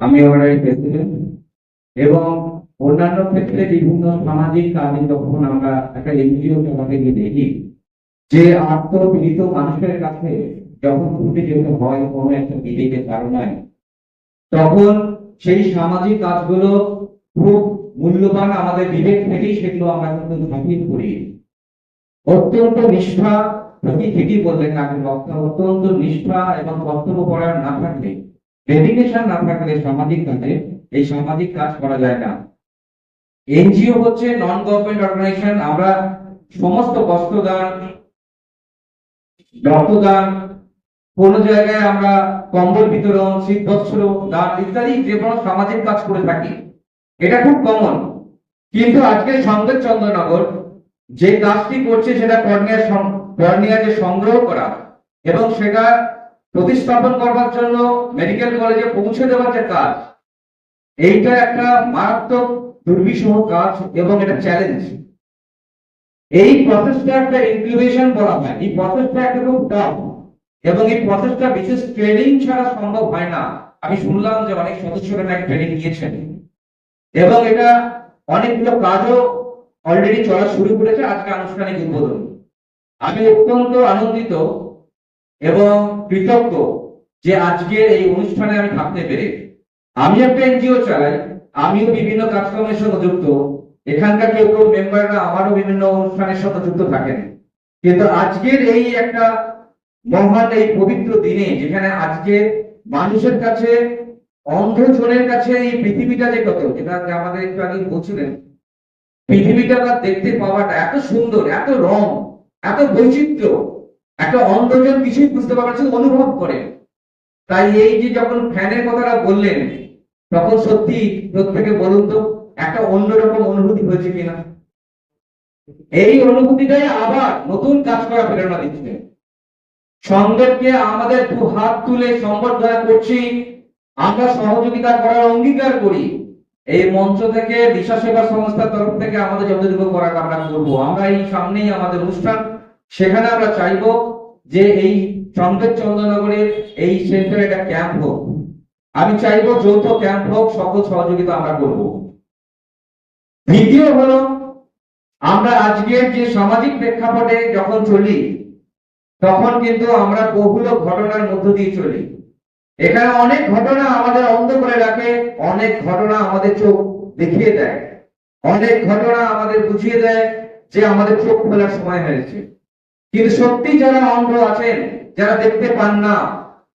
আমি এবং অন্যান্য ক্ষেত্রে বিভিন্ন সামাজিক, কাজে যখন আমরা একটা এনজিও দেখি, যে আত্মপীড়িত মানুষের কাছে যখন ছুটে যেতে হয়, কোনো একটা বিবেকের কারণে, তখন সেই সামাজিক কাজগুলো খুব মূল্যবান আমাদের বিবেক থেকেই সেগুলো আমরা কিন্তু করি অত্যন্ত নিষ্ঠা ঠিকই ঠিকই বললেন আগের বক্তা অত্যন্ত নিষ্ঠা এবং কর্তব্য করার না থাকলে ডেডিকেশন না থাকলে সামাজিক কাজে এই সামাজিক কাজ করা যায় না। এনজিও হচ্ছে নন গভর্নমেন্ট অর্গানাইজেশন আমরা সমস্ত বস্ত্রদান, রক্তদান, কোন জায়গায় আমরা কম্বল বিতরণ শীতবস্ত্র দান ইত্যাদি যে কোনো সামাজিক কাজ করে থাকি। এটা খুব কমন কিন্তু আজকে সংবেদ চন্দ্রনগর যে কাজটি করছে সেটা কর্নিয়ার সং- কর্নিয়া যে সংগ্রহ করা এবং সেটা প্রতিস্থাপন করবার জন্য মেডিকেল কলেজে পৌঁছে দেওয়ার যে কাজ, এইটা একটা মারাত্মক দুর্বিষহ কাজ এবং এটা চ্যালেঞ্জ এই প্রসেসটা একটা ইনক্লিউশন বলা হয়। এই প্রসেসটা একটা খুব টাফ এবং এই প্রসেসটা বিশেষ ট্রেনিং ছাড়া সম্ভব হয় না। আমি শুনলাম যে অনেক সদস্যরা ট্রেনিং নিয়েছেন। এবং এটা অনেকগুলো কাজও অলরেডি চলা শুরু করেছে, আজকে আনুষ্ঠানিক উদ্বোধন। আমি অত্যন্ত আনন্দিত এবং কৃতজ্ঞ যে আজকের এই অনুষ্ঠানে আমি থাকতে পেরে। আমি একটা এনজিও চালাই, আমিও বিভিন্ন কাজকর্মের সঙ্গে যুক্ত। এখানকার কেউ কেউ মেম্বাররা আমারও বিভিন্ন অনুষ্ঠানের সঙ্গে যুক্ত থাকেন। কিন্তু আজকের এই একটা মহান, এই পবিত্র দিনে যেখানে আজকে মানুষের কাছে, অন্ধজনের কাছে এই পৃথিবীটা যে কত যেটা আমাদের একটু আগে বলছিলেন পৃথিবীটা দেখতে পাওয়াটা এত সুন্দর, এত রং, এত বৈচিত্র্য, একটা অন্ধজন কিছুই বুঝতে শুধু অনুভব করে। তাই এই যে যখন ফ্যানের কথাটা বললেন, তখন সত্যি প্রত্যেকে বলুন তো, একটা অন্যরকম অনুভূতি হয়েছে কিনা? এই অনুভূতিটাই আবার নতুন কাজ করা প্রেরণা দিচ্ছে। সংগঠনকে আমাদের দু হাত তুলে সম্বর্ধনা করছি, আমরা সহযোগিতা করার অঙ্গীকার করি। এই মঞ্চ থেকে দিশা সেবা সংস্থার তরফ থেকে আমাদের যতটুকু করা আমরা করব। আমরা এই সামনেই আমাদের অনুষ্ঠান। সেখানে আমরা চাইব যে এই সংকেত চন্দ্রনগরের এই সেন্টারে একটা ক্যাম্প হোক। আমি চাইব যৌথ ক্যাম্প হোক, সকল সহযোগিতা আমরা করব। দ্বিতীয় হলো, আমরা আজকের যে সামাজিক প্রেক্ষাপটে যখন চলি, তখন কিন্তু আমরা বহুল ঘটনার মধ্য দিয়ে চলি। এখানে অনেক ঘটনা আমাদের অন্ধ করে রাখে, অনেক ঘটনা আমাদের চোখ দেখিয়ে দেয়, অনেক ঘটনা আমাদের বুঝিয়ে দেয় যে আমাদের চোখ খোলার সময় হয়েছে। কিন্তু সত্যি যারা অন্ধ আছেন, যারা দেখতে পান না,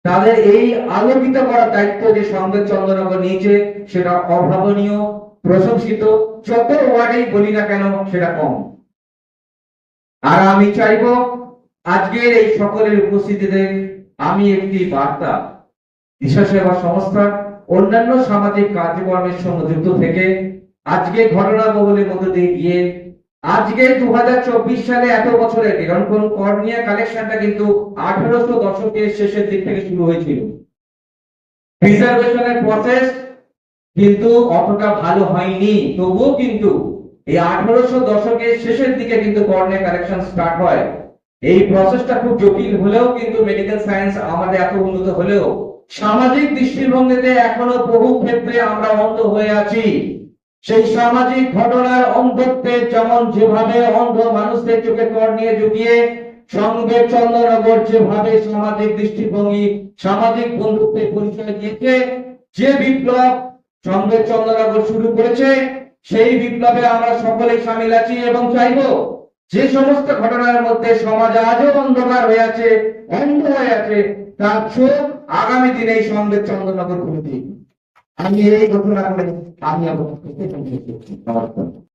তাদের এই আলোকিত করার দায়িত্ব যে সংবেদ চন্দ্রনগর নিয়েছে, সেটা অভাবনীয়, প্রশংসিত, যত ওয়ার্ডেই বলি না কেন, সেটা কম। আর আমি চাইব আজকের এই সকলের উপস্থিতিতে আমি একটি বার্তা দিশা সেবা সংস্থা অন্যান্য সামাজিক কার্যক্রমের সঙ্গে যুক্ত থেকে আজকে ঘটনা বহুলের মধ্যে দিয়ে গিয়ে আজকে দু সালে এত বছরের কারণ কোন কর্নিয়া কালেকশনটা কিন্তু আঠারোশো দশকের শেষের দিক থেকে শুরু হয়েছিল। প্রিজার্ভেশনের প্রসেস কিন্তু অতটা ভালো হয়নি, তবুও কিন্তু এই আঠারোশো দশকের শেষের দিকে কিন্তু কর্নিয়া কালেকশন স্টার্ট হয়। এই প্রসেসটা খুব জটিল হলেও কিন্তু মেডিকেল সায়েন্স আমাদের এত উন্নত হলেও সামাজিক দৃষ্টিভঙ্গিতে এখনও বহু ক্ষেত্রে আমরা অন্ধ হয়ে আছি। সেই সামাজিক ঘটনার অন্ধত্বে যেমন যেভাবে অন্ধ মানুষদের চোখে কর নিয়ে ঝুঁকিয়ে সঙ্গে চন্দ্রনগর যেভাবে সামাজিক দৃষ্টিভঙ্গি, সামাজিক বন্ধুত্বের পরিচয় দিয়েছে, যে বিপ্লব সঙ্গে চন্দ্রনগর শুরু করেছে, সেই বিপ্লবে আমরা সকলেই সামিল আছি এবং চাইব যে সমস্ত ঘটনার মধ্যে সমাজ আজও অন্ধকার হয়ে আছে, অন্ধ হয়ে আছে, তার চোখ আগামী দিনে এই সন্দেহ চন্দ্রনগর দিই আমি এই ঘটনা করে আমি আমার নমস্কার।